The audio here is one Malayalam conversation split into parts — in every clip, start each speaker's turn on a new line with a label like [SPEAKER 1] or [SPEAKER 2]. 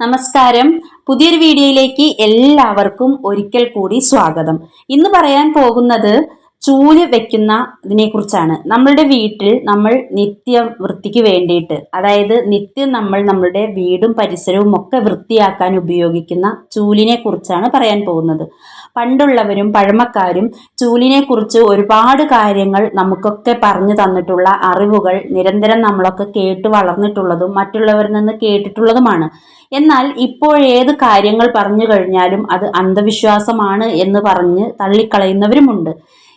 [SPEAKER 1] നമസ്കാരം. പുതിയൊരു വീഡിയോയിലേക്ക് എല്ലാവർക്കും ഒരിക്കൽ കൂടി സ്വാഗതം. ഇന്ന് പറയാൻ പോകുന്നത് ചൂൽ വെക്കുന്ന ഇതിനെ കുറിച്ചാണ്. നമ്മളുടെ വീട്ടിൽ നമ്മൾ നിത്യ വൃത്തിക്ക് വേണ്ടിയിട്ട് അതായത് നിത്യം നമ്മൾ നമ്മളുടെ വീടും പരിസരവും ഒക്കെ വൃത്തിയാക്കാൻ ഉപയോഗിക്കുന്ന ചൂലിനെ കുറിച്ചാണ് പറയാൻ പോകുന്നത്. പണ്ടുള്ളവരും പഴമക്കാരും ചൂലിനെ കുറിച്ച് ഒരുപാട് കാര്യങ്ങൾ നമുക്കൊക്കെ പറഞ്ഞു തന്നിട്ടുള്ള അറിവുകൾ നിരന്തരം നമ്മളൊക്കെ കേട്ട് വളർന്നിട്ടുള്ളതും മറ്റുള്ളവരിൽ നിന്ന് കേട്ടിട്ടുള്ളതുമാണ്. എന്നാൽ ഇപ്പോഴേത് കാര്യങ്ങൾ പറഞ്ഞു കഴിഞ്ഞാലും അത് അന്ധവിശ്വാസമാണ് എന്ന് പറഞ്ഞ് തള്ളിക്കളയുന്നവരുമുണ്ട്.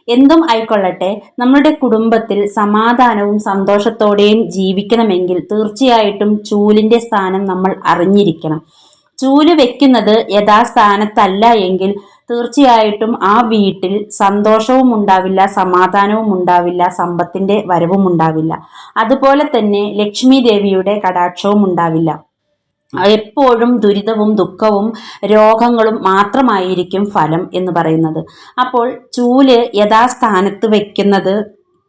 [SPEAKER 1] എന്തും ആയിക്കൊള്ളട്ടെ നമ്മുടെ കുടുംബത്തിൽ സമാധാനവും സന്തോഷത്തോടെയും ജീവിക്കണമെങ്കിൽ തീർച്ചയായിട്ടും ചൂലിന്റെ സ്ഥാനം നമ്മൾ അറിഞ്ഞിരിക്കണം. ചൂൽ വെക്കുന്നത് യഥാസ്ഥാനത്തല്ല എങ്കിൽ തീർച്ചയായിട്ടും ആ വീട്ടിൽ സന്തോഷവും ഉണ്ടാവില്ല സമാധാനവും ഉണ്ടാവില്ല സമ്പത്തിന്റെ വരവും ഉണ്ടാവില്ല. അതുപോലെ തന്നെ ലക്ഷ്മി ദേവിയുടെ കടാക്ഷവും ഉണ്ടാവില്ല. എപ്പോഴും ദുരിതവും ദുഃഖവും രോഗങ്ങളും മാത്രമായിരിക്കും ഫലം എന്ന് പറയുന്നത്. അപ്പോൾ ചൂൽ യഥാസ്ഥാനത്ത് വെക്കുന്നത്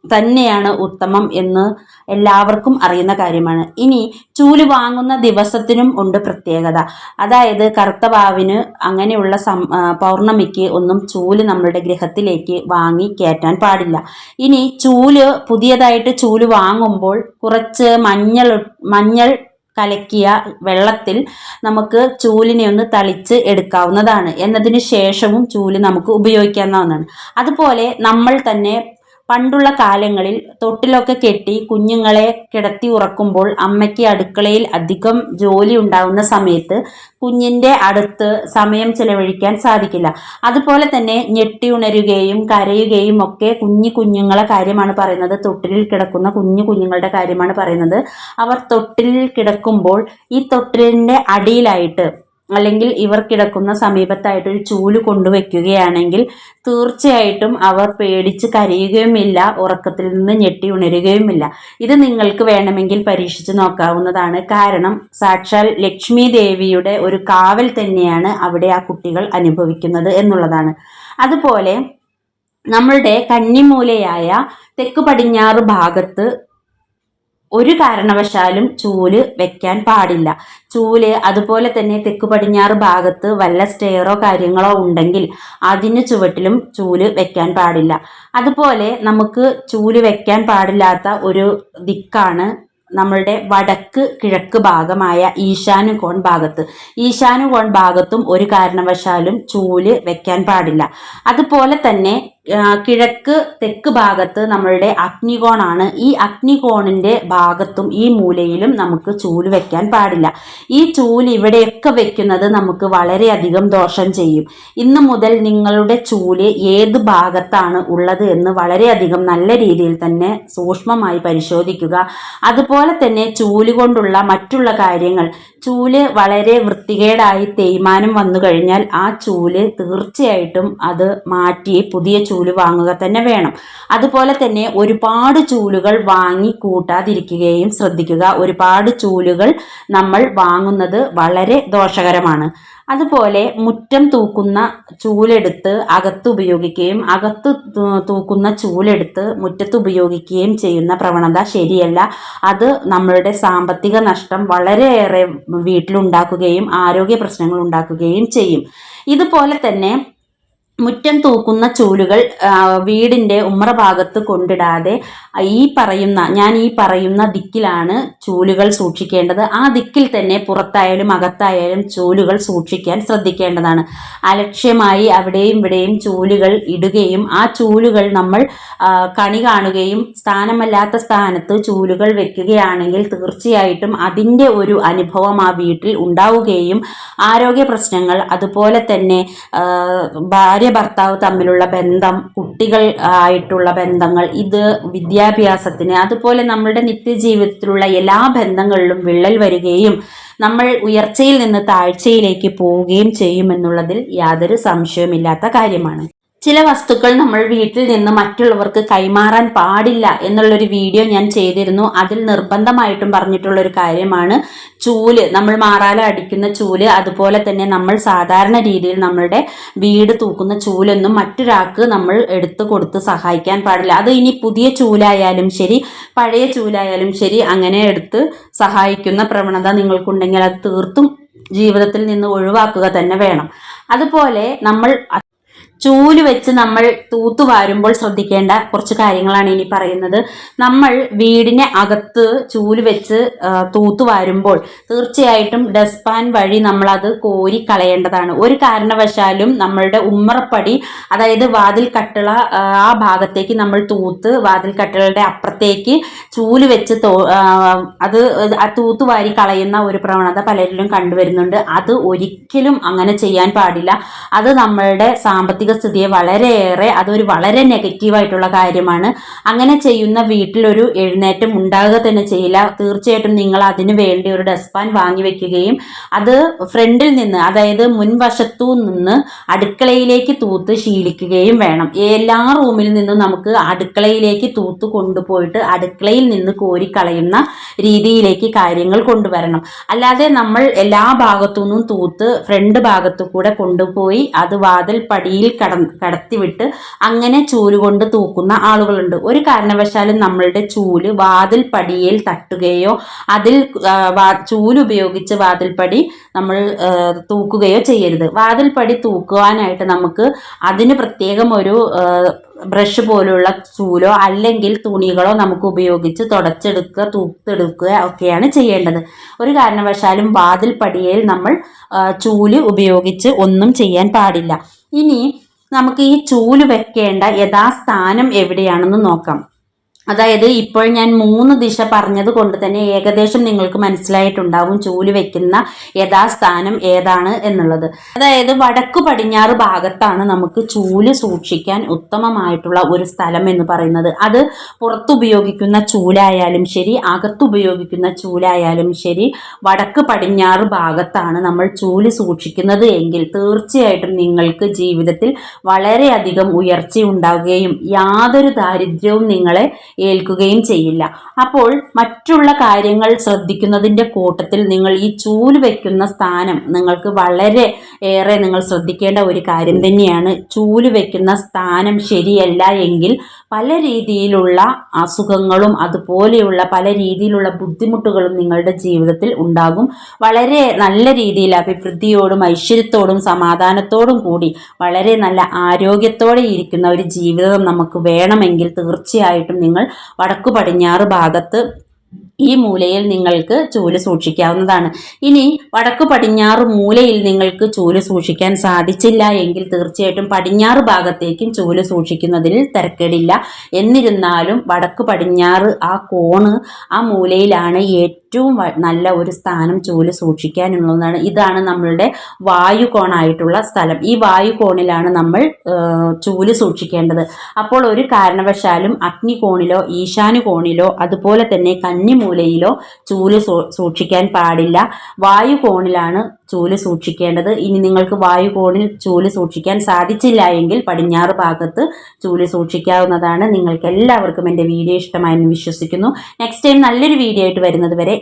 [SPEAKER 1] തന്നെയാണ് ഉത്തമം എന്ന് എല്ലാവർക്കും അറിയുന്ന കാര്യമാണ്. ഇനി ചൂൽ വാങ്ങുന്ന ദിവസത്തിനും ഉണ്ട് പ്രത്യേകത. അതായത് കറുത്തവാവിന് അങ്ങനെയുള്ള സം പൗർണമിക്ക് ഒന്നും ചൂൽ നമ്മളുടെ ഗൃഹത്തിലേക്ക് വാങ്ങി കയറ്റാൻ പാടില്ല. ഇനി ചൂൽ പുതിയതായിട്ട് ചൂൽ വാങ്ങുമ്പോൾ കുറച്ച് മഞ്ഞൾ മഞ്ഞൾ കലക്കിയ വെള്ളത്തിൽ നമുക്ക് ചൂലിനെ ഒന്ന് തളിച്ച് എടുക്കാവുന്നതാണ്. എന്നതിന് ശേഷവും ചൂൽ നമുക്ക് ഉപയോഗിക്കാവുന്നതാണ്. അതുപോലെ നമ്മൾ തന്നെ പണ്ടുള്ള കാലങ്ങളിൽ തൊട്ടിലൊക്കെ കെട്ടി കുഞ്ഞുങ്ങളെ കിടത്തി ഉറക്കുമ്പോൾ അമ്മയ്ക്ക് അടുക്കളയിൽ അധികം ജോലി ഉണ്ടാകുന്ന സമയത്ത് കുഞ്ഞിന്റെ അടുത്ത് സമയം ചെലവഴിക്കാൻ സാധിക്കില്ല. അതുപോലെ തന്നെ ഞെട്ടി ഉണരുകയും കരയുകയും ഒക്കെ കുഞ്ഞു കുഞ്ഞുങ്ങളെ കാര്യമാണ് പറയുന്നത്. തൊട്ടിലിൽ കിടക്കുന്ന കുഞ്ഞു കുഞ്ഞുങ്ങളുടെ കാര്യമാണ് പറയുന്നത്. അവർ തൊട്ടിലിൽ കിടക്കുമ്പോൾ ഈ തൊട്ടിലിന്റെ അടിയിലായിട്ട് അല്ലെങ്കിൽ ഇവർ കിടക്കുന്ന സമീപത്തായിട്ട് ഒരു ചൂൽ കൊണ്ടുവയ്ക്കുകയാണെങ്കിൽ തീർച്ചയായിട്ടും അവർ പേടിച്ച് കരയുകയുമില്ല ഉറക്കത്തിൽ നിന്ന് ഞെട്ടി ഉണരുകയുമില്ല. ഇത് നിങ്ങൾക്ക് വേണമെങ്കിൽ പരീക്ഷിച്ച് നോക്കാവുന്നതാണ്. കാരണം സാക്ഷാൽ ലക്ഷ്മി ദേവിയുടെ ഒരു കാവൽ തന്നെയാണ് അവിടെ ആ കുട്ടികൾ അനുഭവിക്കുന്നത് എന്നുള്ളതാണ്. അതുപോലെ നമ്മളുടെ കന്നിമൂലയായ തെക്ക് പടിഞ്ഞാറ് ഭാഗത്ത് ഒരു കാരണവശാലും ചൂൽ വെക്കാൻ പാടില്ല. ചൂൽ അതുപോലെ തന്നെ തെക്ക് പടിഞ്ഞാറ് ഭാഗത്ത് വല്ല സ്റ്റെയറോ കാര്യങ്ങളോ ഉണ്ടെങ്കിൽ അതിന് ചുവട്ടിലും ചൂൽ വെക്കാൻ പാടില്ല. അതുപോലെ നമുക്ക് ചൂൽ വെക്കാൻ പാടില്ലാത്ത ഒരു ദിക്കാണ് നമ്മളുടെ വടക്ക് കിഴക്ക് ഭാഗമായ ഈശാനുകോൺ ഭാഗത്ത്. ഈശാനുകോൺ ഭാഗത്തും ഒരു കാരണവശാലും ചൂൽ വെക്കാൻ പാടില്ല. അതുപോലെ തന്നെ കിഴക്ക് തെക്ക് ഭാഗത്ത് നമ്മളുടെ അഗ്നികോണാണ്. ഈ അഗ്നികോണിന്റെ ഭാഗത്തും ഈ മൂലയിലും നമുക്ക് ചൂൽ വെക്കാൻ പാടില്ല. ഈ ചൂൽ ഇവിടെയൊക്കെ വെക്കുന്നത് നമുക്ക് വളരെയധികം ദോഷം ചെയ്യും. ഇന്ന് മുതൽ നിങ്ങളുടെ ചൂൽ ഏത് ഭാഗത്താണ് ഉള്ളത് എന്ന് വളരെയധികം നല്ല രീതിയിൽ തന്നെ സൂക്ഷ്മമായി പരിശോധിക്കുക. അതുപോലെ തന്നെ ചൂൽ കൊണ്ടുള്ള മറ്റുള്ള കാര്യങ്ങൾ. ചൂൽ വളരെ വൃത്തികേടായി തേയ്മാനം വന്നു കഴിഞ്ഞാൽ ആ ചൂൽ തീർച്ചയായിട്ടും അത് മാറ്റി പുതിയ ചൂൽ വാങ്ങുക തന്നെ വേണം. അതുപോലെ തന്നെ ഒരുപാട് ചൂലുകൾ വാങ്ങി കൂട്ടാതിരിക്കുകയും ശ്രദ്ധിക്കുക. ഒരുപാട് ചൂലുകൾ നമ്മൾ വാങ്ങുന്നത് വളരെ ദോഷകരമാണ്. അതുപോലെ മുറ്റം തൂക്കുന്ന ചൂലെടുത്ത് അകത്ത് ഉപയോഗിക്കുകയും അകത്ത് തൂക്കുന്ന ചൂലെടുത്ത് മുറ്റത്ത് ഉപയോഗിക്കുകയും ചെയ്യുന്ന പ്രവണത ശരിയല്ല. അത് നമ്മളുടെ സാമ്പത്തിക നഷ്ടം വളരെയേറെ വീട്ടിലുണ്ടാക്കുകയും ആരോഗ്യ പ്രശ്നങ്ങൾ ഉണ്ടാക്കുകയും ചെയ്യും. ഇതുപോലെ തന്നെ മുറ്റം തൂക്കുന്ന ചൂലുകൾ വീടിന്റെ ഉമ്മറ ഭാഗത്ത് കൊണ്ടിടാതെ ഈ പറയുന്ന ഞാൻ ഈ പറയുന്ന ദിക്കിലാണ് ചൂലുകൾ സൂക്ഷിക്കേണ്ടത്. ആ ദിക്കിൽ തന്നെ പുറത്തായാലും അകത്തായാലും ചൂലുകൾ സൂക്ഷിക്കാൻ ശ്രദ്ധിക്കേണ്ടതാണ്. അലക്ഷ്യമായി അവിടെയും ഇവിടെയും ചൂലുകൾ ഇടുകയും ആ ചൂലുകൾ നമ്മൾ കണി കാണുകയും സ്ഥാനമല്ലാത്ത സ്ഥാനത്ത് ചൂലുകൾ വെക്കുകയാണെങ്കിൽ തീർച്ചയായിട്ടും അതിന്റെ ഒരു അനുഭവം ആ വീട്ടിൽ ഉണ്ടാവുകയും ആരോഗ്യ പ്രശ്നങ്ങൾ അതുപോലെ തന്നെ ഭാര്യ ഭാര്യ ഭർത്താവ് തമ്മിലുള്ള ബന്ധം കുട്ടികൾ ആയിട്ടുള്ള ബന്ധങ്ങൾ ഇത് വിദ്യാഭ്യാസത്തിന് അതുപോലെ നമ്മുടെ നിത്യജീവിതത്തിലുള്ള എല്ലാ ബന്ധങ്ങളിലും വിള്ളൽ വരികയും നമ്മൾ ഉയർച്ചയിൽ നിന്ന് താഴ്ചയിലേക്ക് പോവുകയും ചെയ്യുമെന്നുള്ളതിൽ യാതൊരു സംശയവുമില്ലാത്ത കാര്യമാണ്. ചില വസ്തുക്കൾ നമ്മൾ വീട്ടിൽ നിന്ന് മറ്റുള്ളവർക്ക് കൈമാറാൻ പാടില്ല എന്നുള്ളൊരു വീഡിയോ ഞാൻ ചെയ്തിരുന്നു. അതിൽ നിർബന്ധമായിട്ടും പറഞ്ഞിട്ടുള്ള ഒരു കാര്യമാണ് ചൂൽ. നമ്മൾ മാറാല അടിക്കുന്ന ചൂൽ അതുപോലെ തന്നെ നമ്മൾ സാധാരണ രീതിയിൽ നമ്മളുടെ വീട് തൂക്കുന്ന ചൂലൊന്നും മറ്റൊരാൾക്ക് നമ്മൾ എടുത്തു കൊടുത്ത് സഹായിക്കാൻ പാടില്ല. അത് ഇനി പുതിയ ചൂലായാലും ശരി പഴയ ചൂലായാലും ശരി അങ്ങനെ എടുത്ത് സഹായിക്കുന്ന പ്രവണത നിങ്ങൾക്കുണ്ടെങ്കിൽ അത് തീർത്തും ജീവിതത്തിൽ നിന്ന് ഒഴിവാക്കുക തന്നെ വേണം. അതുപോലെ നമ്മൾ ചൂൽ വെച്ച് നമ്മൾ തൂത്തുവാരുമ്പോൾ ശ്രദ്ധിക്കേണ്ട കുറച്ച് കാര്യങ്ങളാണ് ഇനി പറയുന്നത്. നമ്മൾ വീടിനെ അകത്ത് ചൂൽ വെച്ച് തൂത്ത് തൂത്തുവാരുമ്പോൾ തീർച്ചയായിട്ടും ഡസ്പാൻ വഴി നമ്മൾ അത് കോരി കളയേണ്ടതാണ്. ഒരു കാരണവശാലും നമ്മളുടെ ഉമ്മറപ്പടി അതായത് വാതിൽ കട്ടിള ആ, ഭാഗത്തേക്ക് നമ്മൾ തൂത്ത് വാതിൽ കട്ടിളയുടെ അപ്പുറത്തേക്ക് ചൂൽ വെച്ച് അത് ആ തൂത്തുവാരി കളയുന്ന ഒരു പ്രവണത പലരിലും കണ്ടുവരുന്നുണ്ട്. അത് ഒരിക്കലും അങ്ങനെ ചെയ്യാൻ പാടില്ല. അത് നമ്മളുടെ സാമ്പത്തിക സ്ഥിതിയെ വളരെയേറെ അതൊരു വളരെ നെഗറ്റീവായിട്ടുള്ള കാര്യമാണ്. അങ്ങനെ ചെയ്യുന്ന വീട്ടിലൊരു എഴുന്നേറ്റം ഉണ്ടാകുക തന്നെ ചെയ്യില്ല. തീർച്ചയായിട്ടും നിങ്ങൾ അതിന് വേണ്ടി ഒരു ഡസ്പാൻ വാങ്ങി വെക്കുകയും അത് ഫ്രണ്ടിൽ നിന്ന് അതായത് മുൻവശത്തു നിന്ന് അടുക്കളയിലേക്ക് തൂത്ത് ശീലിക്കുകയും വേണം. എല്ലാ റൂമിൽ നിന്നും നമുക്ക് അടുക്കളയിലേക്ക് തൂത്ത് കൊണ്ടുപോയിട്ട് അടുക്കളയിൽ നിന്ന് കോരിക്കളയുന്ന രീതിയിലേക്ക് കാര്യങ്ങൾ കൊണ്ടുവരണം. അല്ലാതെ നമ്മൾ എല്ലാ ഭാഗത്തു നിന്നും തൂത്ത് ഫ്രണ്ട് ഭാഗത്തു കൂടെ കൊണ്ടുപോയി അത് വാതിൽ പടിയിൽ കട കടത്തിവിട്ട് അങ്ങനെ ചൂൽ കൊണ്ട് തൂക്കുന്ന ആളുകളുണ്ട്. ഒരു കാരണവശാലും നമ്മളുടെ ചൂൽ വാതിൽ പടിയിൽ തട്ടുകയോ അതിൽ ചൂൽ ഉപയോഗിച്ച് വാതിൽപ്പടി നമ്മൾ തൂക്കുകയോ ചെയ്യരുത്. വാതിൽപ്പടി തൂക്കുവാനായിട്ട് നമുക്ക് അതിന് പ്രത്യേകം ഒരു ബ്രഷ് പോലുള്ള ചൂലോ അല്ലെങ്കിൽ തുണികളോ നമുക്ക് ഉപയോഗിച്ച് തുടച്ചെടുക്കുക തൂത്തെടുക്കുക ഒക്കെയാണ് ചെയ്യേണ്ടത്. ഒരു കാരണവശാലും വാതിൽപ്പടിയിൽ നമ്മൾ ചൂൽ ഉപയോഗിച്ച് ഒന്നും ചെയ്യാൻ പാടില്ല. ഇനി നമുക്ക് ഈ ചൂൽ വെക്കേണ്ട യഥാസ്ഥാനം എവിടെയാണെന്ന് നോക്കാം. അതായത് ഇപ്പോൾ ഞാൻ മൂന്ന് ദിശ പറഞ്ഞത് കൊണ്ട് തന്നെ ഏകദേശം നിങ്ങൾക്ക് മനസ്സിലായിട്ടുണ്ടാവും ചൂൽ വെക്കുന്ന യഥാസ്ഥാനം ഏതാണ് എന്നുള്ളത്. അതായത് വടക്കു പടിഞ്ഞാറ് ഭാഗത്താണ് നമുക്ക് ചൂൽ സൂക്ഷിക്കാൻ ഉത്തമമായിട്ടുള്ള ഒരു സ്ഥലം എന്ന് പറയുന്നത്. അത് പുറത്തുപയോഗിക്കുന്ന ചൂലായാലും ശരി അകത്തുപയോഗിക്കുന്ന ചൂലായാലും ശരി വടക്ക് പടിഞ്ഞാറ് ഭാഗത്താണ് നമ്മൾ ചൂൽ സൂക്ഷിക്കുന്നത് എങ്കിൽ തീർച്ചയായിട്ടും നിങ്ങൾക്ക് ജീവിതത്തിൽ വളരെയധികം ഉയർച്ച ഉണ്ടാവുകയും യാതൊരു ദാരിദ്ര്യവും നിങ്ങളെ ഏൽക്കുകയും ചെയ്യില്ല. അപ്പോൾ മറ്റുള്ള കാര്യങ്ങൾ ശ്രദ്ധിക്കുന്നതിന്റെ കൂട്ടത്തിൽ നിങ്ങൾ ഈ ചൂൽ വെക്കുന്ന സ്ഥാനം നിങ്ങൾക്ക് വളരെ ഏറെ നിങ്ങൾ ശ്രദ്ധിക്കേണ്ട ഒരു കാര്യം തന്നെയാണ്. ചൂൽ വെക്കുന്ന സ്ഥാനം ശരിയല്ല എങ്കിൽ പല രീതിയിലുള്ള അസുഖങ്ങളും അതുപോലെയുള്ള പല രീതിയിലുള്ള ബുദ്ധിമുട്ടുകളും നിങ്ങളുടെ ജീവിതത്തിൽ ഉണ്ടാകും. വളരെ നല്ല രീതിയിൽ അഭിവൃദ്ധിയോടും ഐശ്വര്യത്തോടും സമാധാനത്തോടും കൂടി വളരെ നല്ല ആരോഗ്യത്തോടെ ഇരിക്കുന്ന ഒരു ജീവിതം നമുക്ക് വേണമെങ്കിൽ തീർച്ചയായിട്ടും നിങ്ങൾ വടക്കു പടിഞ്ഞാറ് ഭാഗത്ത് ഈ മൂലയിൽ നിങ്ങൾക്ക് ചൂൽ സൂക്ഷിക്കാവുന്നതാണ്. ഇനി വടക്കു പടിഞ്ഞാറ് മൂലയിൽ നിങ്ങൾക്ക് ചൂൽ സൂക്ഷിക്കാൻ സാധിച്ചില്ല എങ്കിൽ തീർച്ചയായിട്ടും പടിഞ്ഞാറ് ഭാഗത്തേക്കും ചൂൽ സൂക്ഷിക്കുന്നതിൽ തിരക്കേടില്ല. എന്നിരുന്നാലും വടക്ക് പടിഞ്ഞാറ് ആ കോണ് ആ മൂലയിലാണ് ഏറ്റവും വ- നല്ല ഒരു സ്ഥാനം ചൂൽ സൂക്ഷിക്കാനുള്ളതാണ് ഇതാണ് നമ്മളുടെ വായു കോണായിട്ടുള്ള സ്ഥലം. ഈ വായു കോണിലാണ് നമ്മൾ ചൂൽ സൂക്ഷിക്കേണ്ടത്. അപ്പോൾ ഒരു കാരണവശാലും അഗ്നികോണിലോ ഈശാനു കോണിലോ അതുപോലെ തന്നെ കന്നിമൂലയിലോ ചൂൽ സൂക്ഷിക്കാൻ പാടില്ല. വായു കോണിലാണ് ചൂൽ സൂക്ഷിക്കേണ്ടത്. ഇനി നിങ്ങൾക്ക് വായു കോണിൽ ചൂൽ സൂക്ഷിക്കാൻ സാധിച്ചില്ല എങ്കിൽ പടിഞ്ഞാറ് ഭാഗത്ത് ചൂൽ സൂക്ഷിക്കാവുന്നതാണ്. നിങ്ങൾക്ക് എല്ലാവർക്കും എന്റെ വീഡിയോ ഇഷ്ടമായെന്ന് വിശ്വസിക്കുന്നു. നെക്സ്റ്റ് ടൈം നല്ലൊരു വീഡിയോ ആയിട്ട് വരുന്നത് വരെ